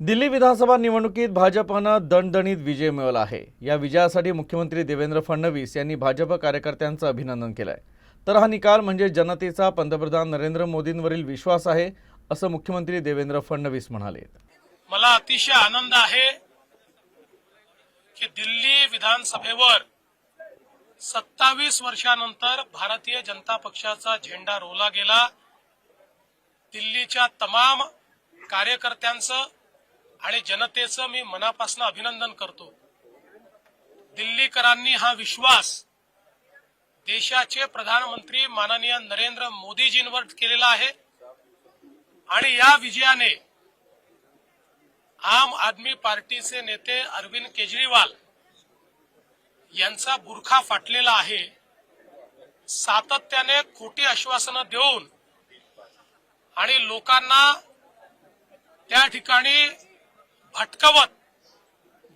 दिल्ली विधानसभा निवडणुकीत भाजपनं दणदणीत विजय मिळवला आहे. या विजयासाठी मुख्यमंत्री देवेंद्र फडणवीस यांनी भाजप कार्यकर्त्यांचं अभिनंदन केलं आहे तर हा निकाल म्हणजे जनतेचा पंतप्रधान नरेंद्र मोदींवरील विश्वास आहे असं मुख्यमंत्री देवेंद्र फडणवीस म्हणाले. मला अतिशय आनंद आहे की दिल्ली विधानसभेवर सत्तावीस वर्षानंतर भारतीय जनता पक्षाचा झेंडा रोवला गेला. दिल्लीच्या तमाम कार्यकर्त्यांचं आणि जनतेचं मी मनापासून अभिनंदन करतो. दिल्लीकरांनी हा विश्वास देशाचे प्रधानमंत्री माननीय नरेंद्र मोदीजींवर केलेला आहे आणि या विजयाने आम आदमी पार्टीचे नेते अरविंद केजरीवाल यांचा बुरखा फाटलेला आहे. सातत्याने खोटी आश्वासनं देऊन आणि लोकांना त्या ठिकाणी भटकवत.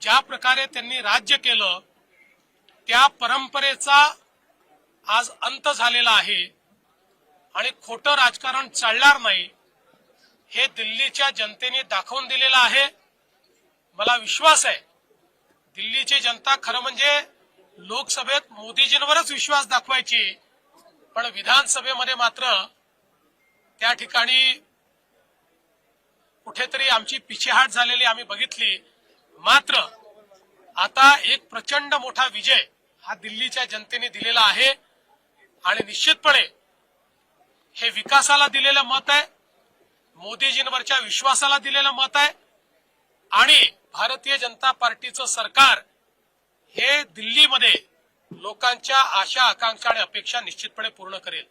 ज्या प्रकारे त्यांनी राज्य केलं त्या परंपरेचा आज अंत झालेला आहे. आणि खोटं राजकारण चालणार नाही हे दिल्लीच्या जनतेने दाखवून दिलेलं आहे. मला विश्वास आहे दिल्लीची जनता खरं म्हणजे लोकसभेत मोदीजींवरच विश्वास दाखवायची. पण विधानसभेमध्ये मात्र त्या ठिकाणी कुठेतरी आमची पिछेहाट झालेली आम्ही बघितली. मात्र आता एक प्रचंड मोठा विजय हा दिल्लीच्या जनतेने दिलेला आहे. आणि निश्चितपणे हे विकासाला दिलेलं मत आहे मोदीजींवरच्या विश्वासाला दिलेलं मत आहे आणि भारतीय जनता पार्टीचं सरकार हे दिल्लीमध्ये लोकांच्या आशा आकांक्षा आणि अपेक्षा निश्चितपणे पूर्ण करेल.